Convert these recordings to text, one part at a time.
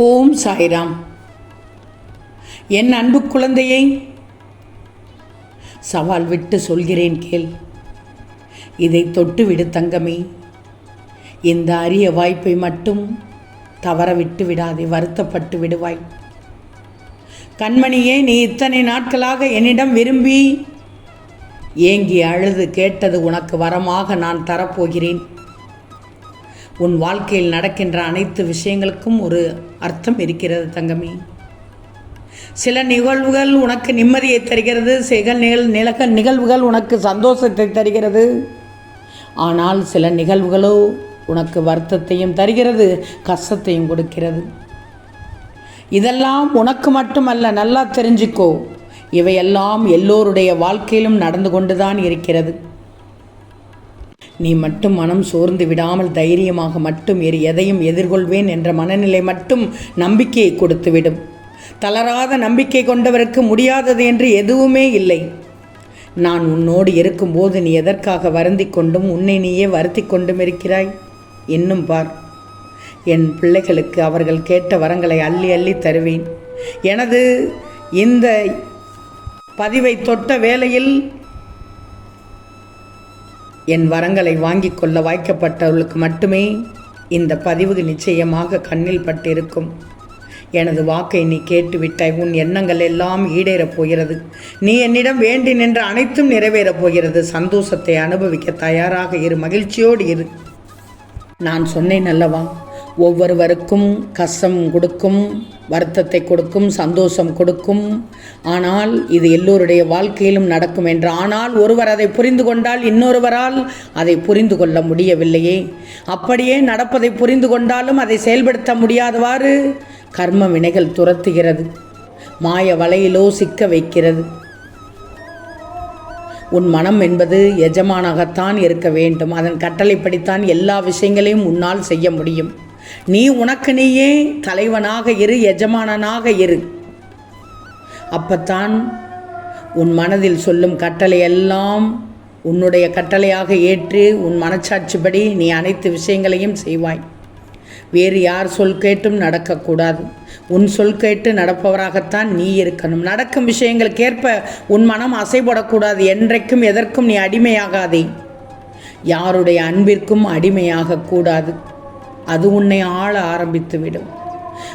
ஓம் சாய்ராம். என் அன்பு குழந்தையை சவால் விட்டு சொல்கிறேன் கேள். இதை தொட்டுவிடு தங்கமே. இந்த அரிய வாய்ப்பை மட்டும் தவற விட்டு விடாதே வருத்தப்பட்டு விடுவாய். கண்மணியே நீ இத்தனை நாட்களாக என்னிடம் விரும்பி ஏங்கி அழுது கேட்டது உனக்கு வரமாக நான் தரப்போகிறேன். உன் வாழ்க்கையில் நடக்கின்ற அனைத்து விஷயங்களுக்கும் ஒரு அர்த்தம் இருக்கிறது தங்கமே. சில நிகழ்வுகள் உனக்கு நிம்மதியை தருகிறது சில நிகழ் நிலக நிகழ்வுகள் உனக்கு சந்தோஷத்தை தருகிறது. ஆனால் சில நிகழ்வுகளோ உனக்கு வருத்தத்தையும் தருகிறது கஷ்டத்தையும் கொடுக்கிறது. இதெல்லாம் உனக்கு மட்டுமல்ல நல்லா தெரிஞ்சுக்கோ. இவையெல்லாம் எல்லோருடைய வாழ்க்கையிலும் நடந்து கொண்டுதான் இருக்கிறது. நீ மட்டும் மனம் சோர்ந்து விடாமல் தைரியமாக மட்டும் இரு எதையும் எதிர்கொள்வேன் என்ற மனநிலை மட்டும் நம்பிக்கையை கொடுத்துவிடும். தளராத நம்பிக்கை கொண்டவருக்கு முடியாதது என்று எதுவுமே இல்லை. நான் உன்னோடு இருக்கும்போது நீ எதற்காக வருந்தி கொண்டும் உன்னை நீயே வருத்தி கொண்டும் இருக்கிறாய்? இன்னும் பார். என் பிள்ளைகளுக்கு அவர்கள் கேட்ட வரங்களை அள்ளி அள்ளி தருவேன். எனது இந்த பதிவை தொட்ட வேளையில் என் வரங்களை வாங்கிக் கொள்ள வாய்க்கப்பட்டவர்களுக்கு மட்டுமே இந்த பதிவு நிச்சயமாக கண்ணில் பட்டிருக்கும். எனது வாக்கை நீ கேட்டுவிட்டாய். உன் எண்ணங்கள் எல்லாம் ஈடேறப் போகிறது. நீ என்னிடம் வேண்டி நின்ற அனைத்தும் நிறைவேறப் போகிறது. சந்தோஷத்தை அனுபவிக்க தயாராக இரு. மகிழ்ச்சியோடு இரு. நான் சொன்னேன் அல்லவா? ஒவ்வொருவருக்கும் கஷ்டம் கொடுக்கும் வருத்தத்தை கொடுக்கும் சந்தோஷம் கொடுக்கும். ஆனால் இது எல்லோருடைய வாழ்க்கையிலும் நடக்கும் என்று. ஆனால் ஒருவர் அதை புரிந்து கொண்டால் இன்னொருவரால் அதை புரிந்து கொள்ள முடியவில்லையே. அப்படியே நடப்பதை புரிந்து கொண்டாலும் அதை செயல்படுத்த முடியாதவாறு கர்ம வினைகள் துரத்துகிறது. மாய வலையிலோ சிக்க வைக்கிறது. உன் மனம் என்பது எஜமானாகத்தான் இருக்க வேண்டும். அதன் கட்டளைப்படித்தான் எல்லா விஷயங்களையும் உன்னால் செய்ய முடியும். நீ உனக்கு நீயே தலைவனாக இரு எஜமானனாக இரு. அப்பத்தான் உன் மனதில் சொல்லும் கட்டளை எல்லாம் உன்னுடைய கட்டளையாக ஏற்று உன் மனச்சாட்சிப்படி நீ அனைத்து விஷயங்களையும் செய்வாய். வேறு யார் சொல் கேட்டும் நடக்கக்கூடாது. உன் சொல் கேட்டு நடப்பவராகத்தான் நீ இருக்கணும். நடக்கும் விஷயங்களுக்கேற்ப உன் மனம் அசைபடக்கூடாது. என்றைக்கும் எதற்கும் நீ அடிமையாகாதே. யாருடைய அன்பிற்கும் அடிமையாகக்கூடாது. அது உன்னை ஆள ஆரம்பித்து விடும்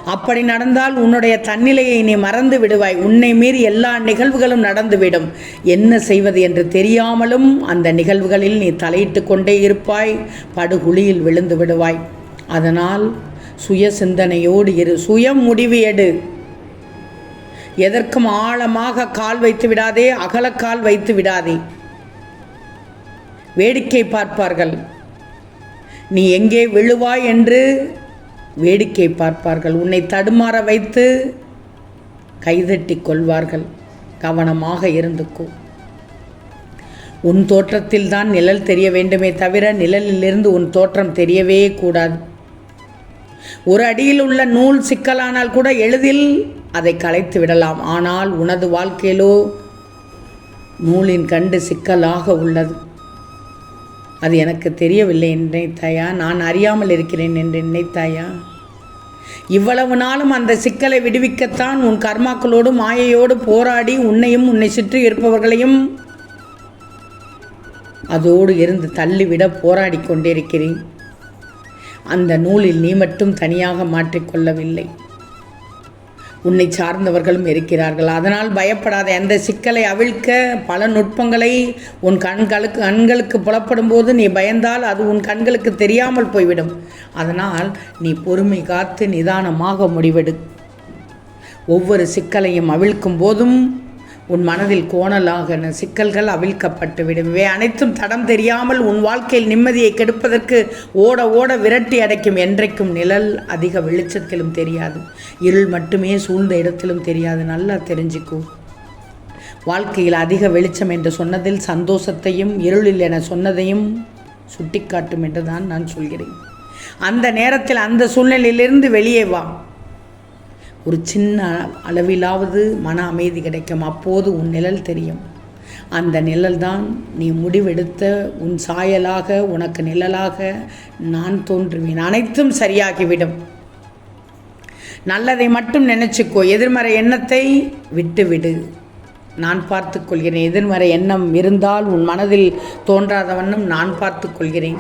அப்படி நடந்தால் உன்னுடைய தன்னிலையை நீ மறந்து விடுவாய். உன்னை மீறி எல்லா நிகழ்வுகளும் நடந்துவிடும். என்ன செய்வது என்று தெரியாமலும் அந்த நிகழ்வுகளில் நீ தலையிட்டு கொண்டே இருப்பாய். படுகுழியில் விழுந்து விடுவாய். அதனால் சுய சிந்தனையோடு இரு. சுய முடிவு எடு. எதற்கும் ஆழமாக கால் வைத்து விடாதே அகலக்கால் வைத்து விடாதே. வேடிக்கை பார்ப்பார்கள். நீ எங்கே விழுவாய் என்று வேடிக்கை பார்ப்பார்கள். உன்னை தடுமாற வைத்து கைதட்டி கொள்வார்கள். கவனமாக இருந்துக்கோ உன் தோற்றத்தில் தான் நிழல் தெரிய வேண்டுமே தவிர நிழலிலிருந்து உன் தோற்றம் தெரியவே கூடாது. ஒரு அடியில் உள்ள நூல் சிக்கலானால் கூட எளிதில் அதை களைத்து விடலாம். ஆனால் உனது வாழ்க்கையிலோ நூலின் கண்டு சிக்கலாக உள்ளது. அது எனக்கு தெரியவில்லை என்று நினைத்தாயா நான் அறியாமல் இருக்கிறேன் என்று நினைத்தாயா இவ்வளவு நாளும் அந்த சிக்கலை விடுவிக்கத்தான் உன் கர்மாக்களோடு மாயையோடு போராடி உன்னையும் உன்னை சுற்றி இருப்பவர்களையும் அதோடு இருந்து தள்ளிவிட போராடி கொண்டிருக்கிறேன் அந்த நூலில் நீ மட்டும் தனியாக மாற்றிக்கொள்ளவில்லை உன்னை சார்ந்தவர்களும் இருக்கிறார்கள். அதனால் பயப்படாத. அந்த சிக்கலை அவிழ்க்க பல நுட்பங்களை உன் கண்களுக்கு கண்களுக்கு புலப்படும் போது நீ பயந்தால் அது உன் கண்களுக்கு தெரியாமல் போய்விடும். அதனால் நீ பொறுமை காத்து நிதானமாக முடிவெடு. ஒவ்வொரு சிக்கலையும் அவிழ்க்கும் போதும் உன் மனதில் கோணலாகன சிக்கல்கள் அவிழ்க்கப்பட்டுவிடும். இவை அனைத்தும் தடம் தெரியாமல் உன் வாழ்க்கையில் நிம்மதியை கெடுப்பதற்கு ஓட ஓட விரட்டி அடைக்கும் என்றைக்கும் நிழல் அதிக வெளிச்சத்திலும் தெரியாது. இருள் மட்டுமே சூழ்ந்த இடத்திலும் தெரியாது. நல்லா தெரிஞ்சுக்கும் வாழ்க்கையில் அதிக வெளிச்சம் என்று சொன்னதில் சந்தோஷத்தையும் இருளில் என சொன்னதையும் சுட்டிக்காட்டும் என்று தான் நான் சொல்கிறேன். அந்த நேரத்தில் அந்த சூழ்நிலையிலிருந்து வெளியே வா. ஒரு சின்ன அளவிலாவது மன அமைதி கிடைக்கும். அப்போது உன் நிழல் தெரியும். அந்த நிழல் தான் நீ முடிவெடுத்த உன் சாயலாக உனக்கு நிழலாக நான் தோன்றுவேன். அனைத்தும் சரியாகிவிடும். நல்லதை மட்டும் நினைச்சுக்கோ. எதிர்மறை எண்ணத்தை விட்டுவிடு. நான் பார்த்து கொள்கிறேன் எதிர்மறை எண்ணம் இருந்தால் உன் மனதில் தோன்றாத வண்ணம் நான் பார்த்து கொள்கிறேன்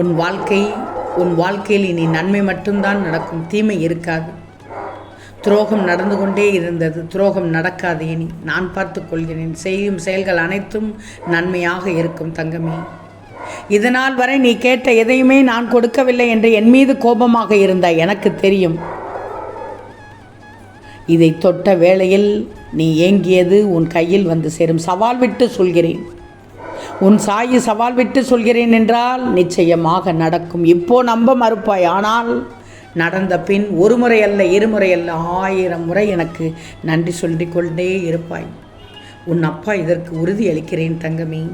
உன் வாழ்க்கை உன் வாழ்க்கையில் இனி நன்மை மட்டும்தான் நடக்கும். தீமை இருக்காது. துரோகம் நடந்து கொண்டே இருந்தது. துரோகம் நடக்காது இனி. நான் பார்த்து கொள்கிறேன். செய்யும் செயல்கள் அனைத்தும் நன்மையாக இருக்கும் தங்கமே. இதனால் வரை நீ கேட்ட எதையுமே நான் கொடுக்கவில்லை என்று என் மீது கோபமாக இருந்தாய் எனக்கு தெரியும். இதை தொட்ட வேளையில் நீ ஏங்கியது உன் கையில் வந்து சேரும் சவால் விட்டு சொல்கிறேன். உன் சாயி சவால் விட்டு சொல்கிறேன் என்றால் நிச்சயமாக நடக்கும். இப்போ நம்ப மறுப்பாய். ஆனால் நடந்த பின் ஒரு முறை அல்ல இருமுறை அல்ல ஆயிரம் முறை எனக்கு நன்றி சொல்லிக் கொண்டே இருப்பாய். உன் அப்பா இதற்கு உறுதி அளிக்கிறேன் தங்கமே.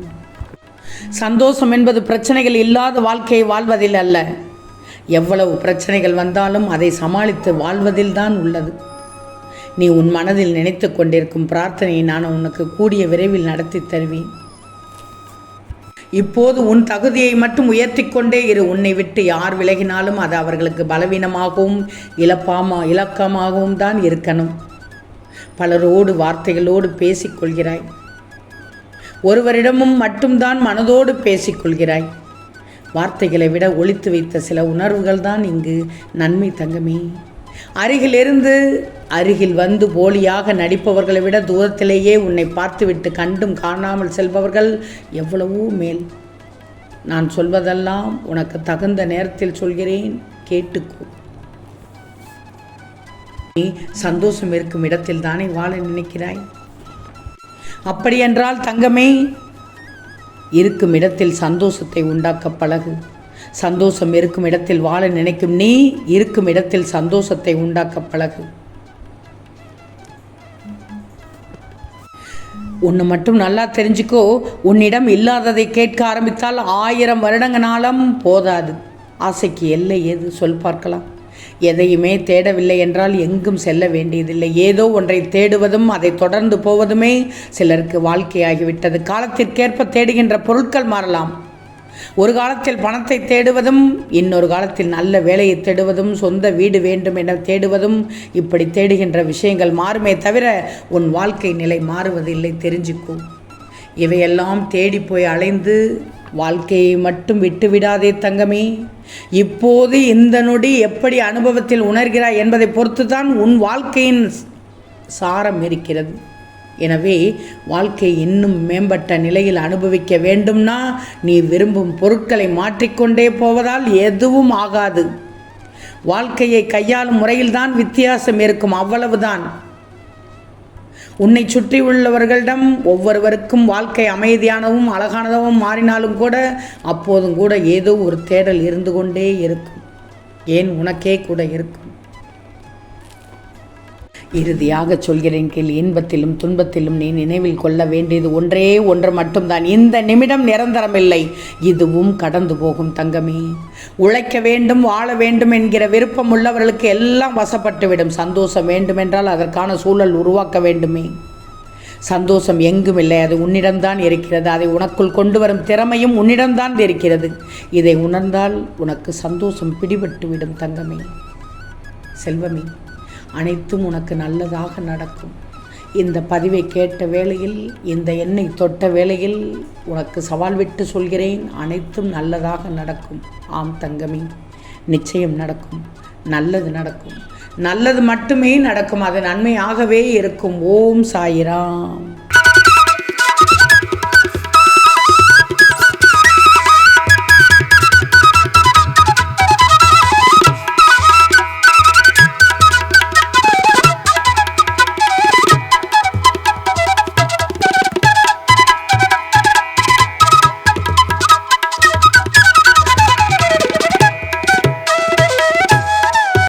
சந்தோஷம் என்பது பிரச்சனைகள் இல்லாத வாழ்க்கையை வாழ்வதில் அல்ல. எவ்வளவு பிரச்சனைகள் வந்தாலும் அதை சமாளித்து வாழ்வதில் தான் உள்ளது. நீ உன் மனதில் நினைத்து கொண்டிருக்கும் பிரார்த்தனையை நான் உனக்கு கூடிய விரைவில் நடத்தி தருவேன். இப்போது உன் தகுதியை மட்டும் உயர்த்தி கொண்டே இரு. உன்னை விட்டு யார் விலகினாலும் அது அவர்களுக்கு பலவீனமாகவும் இழப்பாமா இலக்கமாகவும் தான் இருக்கணும். பலரோடு வார்த்தைகளோடு பேசிக்கொள்கிறாய். ஒருவரிடமும் மட்டும்தான் மனதோடு பேசிக்கொள்கிறாய். வார்த்தைகளை விட ஒழித்து வைத்த சில உணர்வுகள் தான் இங்கு நன்மை தங்கமே. அருகிலிருந்து அருகில் வந்து போலியாக நடிப்பவர்களை விட தூரத்திலேயே உன்னை பார்த்துவிட்டு கண்டும் காணாமல் செல்பவர்கள் எவ்வளவோ மேல். நான் சொல்வதெல்லாம் உனக்கு தகுந்த நேரத்தில் சொல்கிறேன் கேட்டுக்கோ. நீ சந்தோஷம் இருக்கும் இடத்தில் தானே வாழ நினைக்கிறாய்? அப்படியென்றால் தங்கமே இருக்கும் இடத்தில் சந்தோஷத்தை உண்டாக்க பழகு. சந்தோஷம் இருக்கும் இடத்தில் வாழ நினைக்கும் நீ இருக்கும் இடத்தில் சந்தோஷத்தை உண்டாக்க பழகு. ஒன்று மட்டும் நல்லா தெரிஞ்சுக்கோ. உன்னிடம் இல்லாததை கேட்க ஆரம்பித்தால் ஆயிரம் வருடங்களாலும் போதாது. ஆசைக்கு எல்லை ஏது சொல் பார்க்கலாம். எதையுமே தேடவில்லை என்றால் எங்கும் செல்ல வேண்டியதில்லை. ஏதோ ஒன்றை தேடுவதும் அதை தொடர்ந்து போவதுமே சிலருக்கு வாழ்க்கையாகிவிட்டது. காலத்திற்கேற்ப தேடுகின்ற பொருட்கள் மாறலாம். ஒரு காலத்தில் பணத்தை தேடுவதும் இன்னொரு காலத்தில் நல்ல வேலையை தேடுவதும் சொந்த வீடு வேண்டும் என தேடுவதும் இப்படி தேடுகின்ற விஷயங்கள் மாறுமே தவிர உன் வாழ்க்கை நிலை மாறுவதில்லை தெரிஞ்சுக்கும் இவையெல்லாம் தேடி போய் அலைந்து வாழ்க்கையை மட்டும் விட்டு விடாதே தங்கமே. இப்போது இந்த நொடி எப்படி அனுபவத்தில் உணர்கிறாய் என்பதை பொறுத்துதான் உன் வாழ்க்கையின் சாரம் இருக்கிறது. எனவே வாழ்க்கை இன்னும் மேம்பட்ட நிலையில் அனுபவிக்க வேண்டும்னா நீ விரும்பும் பொருட்களை மாற்றிக்கொண்டே போவதால் எதுவும் ஆகாது. வாழ்க்கையை கையாளும் முறையில்தான் வித்தியாசம் இருக்கும் அவ்வளவுதான். உன்னை சுற்றி உள்ளவர்களிடம் ஒவ்வொருவருக்கும் வாழ்க்கை அமைதியானவும் அழகானதாகவும் மாறினாலும் கூட அப்போதும் கூட ஏதோ ஒரு தேடல் இருந்து கொண்டே இருக்கும். ஏன் உனக்கே கூட இருக்கும். இறுதியாக சொல்கிறேன் கீழ் இன்பத்திலும் துன்பத்திலும் நீ நினைவில் கொள்ள வேண்டியது ஒன்றே ஒன்று மட்டும்தான். இந்த நிமிடம் நிரந்தரமில்லை. இதுவும் கடந்து போகும் தங்கமே. உழைக்க வேண்டும் வாழ வேண்டும் என்கிற விருப்பம் உள்ளவர்களுக்கு எல்லாம் வசப்பட்டுவிடும். சந்தோஷம் வேண்டுமென்றால் அதற்கான சூழல் உருவாக்க வேண்டுமே. சந்தோஷம் எங்கும் இல்லை அது உன்னிடம்தான் இருக்கிறது. அதை உனக்குள் கொண்டு வரும் திறமையும் உன்னிடம்தான் இருக்கிறது. இதை உணர்ந்தால் உனக்கு சந்தோஷம் பிடிபட்டுவிடும் தங்கமே. செல்வமே. அனைத்தும் உனக்கு நல்லதாக நடக்கும். இந்த பதிவை கேட்ட வேளையில் இந்த எண்ணை தொட்ட வேளையில் உனக்கு சவால் விட்டு சொல்கிறேன். அனைத்தும் நல்லதாக நடக்கும். ஆம் தங்கமி நிச்சயம் நடக்கும். நல்லது நடக்கும். நல்லது மட்டுமே நடக்கும். அது நன்மையாகவே இருக்கும். ஓம் சாயிராம்.